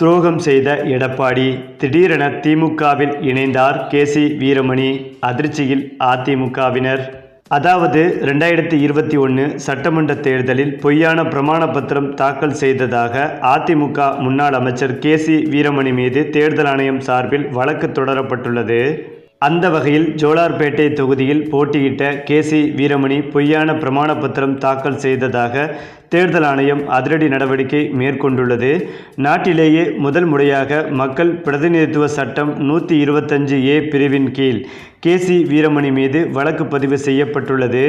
துரோகம் செய்த எடப்பாடி திடீரென திமுகவில் இணைந்தார் கே சி வீரமணி அதிர்ச்சியில் அதிமுகவினர். அதாவது ரெண்டாயிரத்தி இருபத்தி ஒன்று சட்டமன்ற தேர்தலில் பொய்யான பிரமாண பத்திரம் தாக்கல் செய்ததாக அதிமுக முன்னாள் அமைச்சர் கே சி வீரமணி மீது தேர்தல் ஆணையம் சார்பில் வழக்கு தொடரப்பட்டுள்ளது. அந்த வகையில் ஜோலார்பேட்டை தொகுதியில் போட்டியிட்ட கே சி வீரமணி பொய்யான பிரமாண பத்திரம் தாக்கல் செய்ததாக தேர்தல் ஆணையம் அதிரடி நடவடிக்கை மேற்கொண்டுள்ளது. நாட்டிலேயே முதல் முறையாக மக்கள் பிரதிநிதித்துவ சட்டம் நூற்றி இருபத்தஞ்சு ஏ பிரிவின் கீழ் கே சி வீரமணி மீது வழக்கு பதிவு செய்யப்பட்டுள்ளது.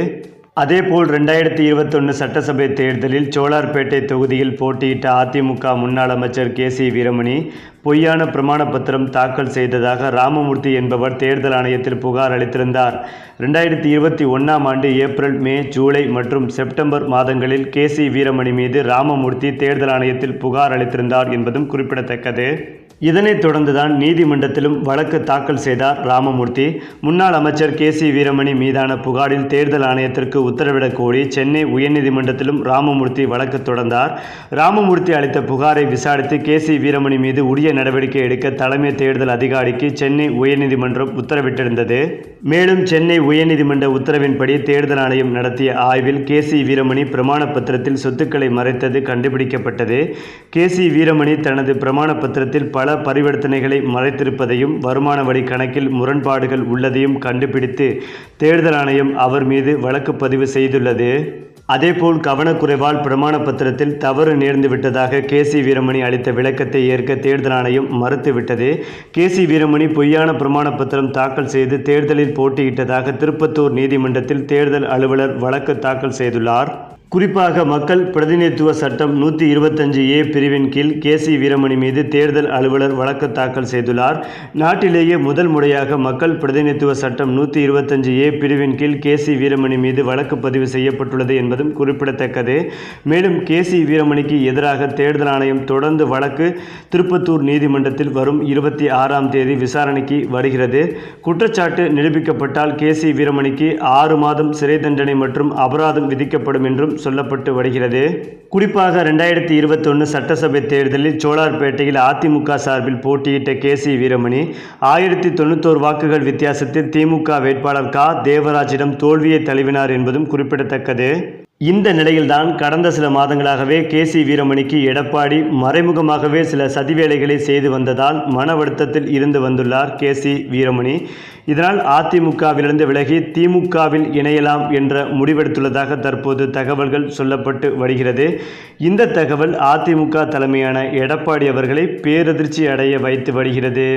அதேபோல் ரெண்டாயிரத்தி இருபத்தொன்று சட்டசபை தேர்தலில் சோலார்பேட்டை தொகுதியில் போட்டியிட்ட அதிமுக முன்னாள் அமைச்சர் கே சி வீரமணி பொய்யான பிரமாண பத்திரம் தாக்கல் செய்ததாக ராமமூர்த்தி என்பவர் தேர்தல் ஆணையத்தில் புகார் அளித்திருந்தார். ரெண்டாயிரத்தி இருபத்தி ஒன்றாம் ஆண்டு ஏப்ரல் மே ஜூலை மற்றும் செப்டம்பர் மாதங்களில் கே சி வீரமணி மீது ராமமூர்த்தி தேர்தல் ஆணையத்தில் புகார் அளித்திருந்தார் என்பதும் குறிப்பிடத்தக்கது. இதனைத் தொடர்ந்துதான் நீதிமன்றத்திலும் வழக்கு தாக்கல் செய்தார் ராமமூர்த்தி. முன்னாள் அமைச்சர் கே சி வீரமணி மீதான புகாரில் தேர்தல் ஆணையத்திற்கு உத்தரவிடக் கோரி சென்னை உயர்நீதிமன்றத்திலும் ராமமூர்த்தி வழக்கு தொடர்ந்தார். ராமமூர்த்தி அளித்த புகாரை விசாரித்து கே சி வீரமணி மீது உரிய நடவடிக்கை எடுக்க தலைமை தேர்தல் அதிகாரிக்கு சென்னை உயர்நீதிமன்றம் உத்தரவிட்டிருந்தது. மேலும் சென்னை உயர்நீதிமன்ற உத்தரவின்படி தேர்தல் ஆணையம் நடத்திய ஆய்வில் கே சி வீரமணி பிரமாண பத்திரத்தில் சொத்துக்களை மறைத்தது கண்டுபிடிக்கப்பட்டது. கே சி வீரமணி தனது பிரமாண பத்திரத்தில் பல பரிவர்த்தனைகளை மறைத்திருப்பதையும் வருமான வரி கணக்கில் முரண்பாடுகள் உள்ளதையும் கண்டுபிடித்து தேர்தல் ஆணையம் அவர் மீது வழக்கு பதிவு செய்துள்ளது. அதேபோல் கவனக்குறைவால் பிரமாண பத்திரத்தில் தவறு நேர்ந்துவிட்டதாக கே. சி. வீரமணி அளித்த விளக்கத்தை ஏற்க தேர்தல் ஆணையம் மறுத்துவிட்டது கே. சி. வீரமணி பொய்யான பிரமாண பத்திரம் தாக்கல் செய்து தேர்தலில் போட்டியிட்டதாக திருப்பத்தூர் நீதிமன்றத்தில் தேர்தல் அலுவலர் வழக்கு தாக்கல் செய்துள்ளார். குறிப்பாக மக்கள் பிரதிநிதித்துவ சட்டம் நூற்றி இருபத்தஞ்சு ஏ பிரிவின் கீழ் கே சி வீரமணி மீது தேர்தல் அலுவலர் வழக்கு தாக்கல் செய்துள்ளார். நாட்டிலேயே முதல் முறையாக மக்கள் பிரதிநிதித்துவ சட்டம் நூற்றி இருபத்தஞ்சு ஏ பிரிவின் கீழ் கே சி வீரமணி மீது வழக்கு பதிவு செய்யப்பட்டுள்ளது என்பதும் குறிப்பிடத்தக்கது. மேலும் கே சி வீரமணிக்கு எதிராக தேர்தல் ஆணையம் தொடர்ந்து வழக்கு திருப்பத்தூர் நீதிமன்றத்தில் வரும் இருபத்தி ஆறாம் தேதி விசாரணைக்கு வருகிறது. குற்றச்சாட்டு நிரூபிக்கப்பட்டால் கே சி வீரமணிக்கு ஆறு மாதம் சிறை தண்டனை மற்றும் அபராதம் விதிக்கப்படும் என்றும் சொல்லப்பட்டு வருகிறது. குறிப்பாக ரெண்டாயிரத்தி இருபத்தொன்று சட்டசபை தேர்தலில் சோழார்பேட்டையில் அதிமுக சார்பில் போட்டியிட்ட கே. சி. வீரமணி ஆயிரத்தி தொண்ணூத்தோரு வாக்குகள் வித்தியாசத்தில் திமுக வேட்பாளர் கா. தேவராஜிடம் தோல்வியை தழுவினார் என்பதும் குறிப்பிடத்தக்கது. இந்த நிலையில்தான் கடந்த சில மாதங்களாகவே கே சி வீரமணிக்கு எடப்பாடி மறைமுகமாகவே சில சதிவேலைகளை செய்து வந்ததால் மன வருத்தத்தில் இருந்து வந்துள்ளார் கே சி வீரமணி. இதனால் அதிமுகவிலிருந்து விலகி திமுகவில் இணையலாம் என்ற முடிவெடுத்துள்ளதாக தற்போது தகவல்கள் சொல்லப்பட்டு வருகிறது. இந்த தகவல் அதிமுக தலைமையான எடப்பாடி அவர்களை பேரதிர்ச்சி அடைய வைத்து வருகிறது.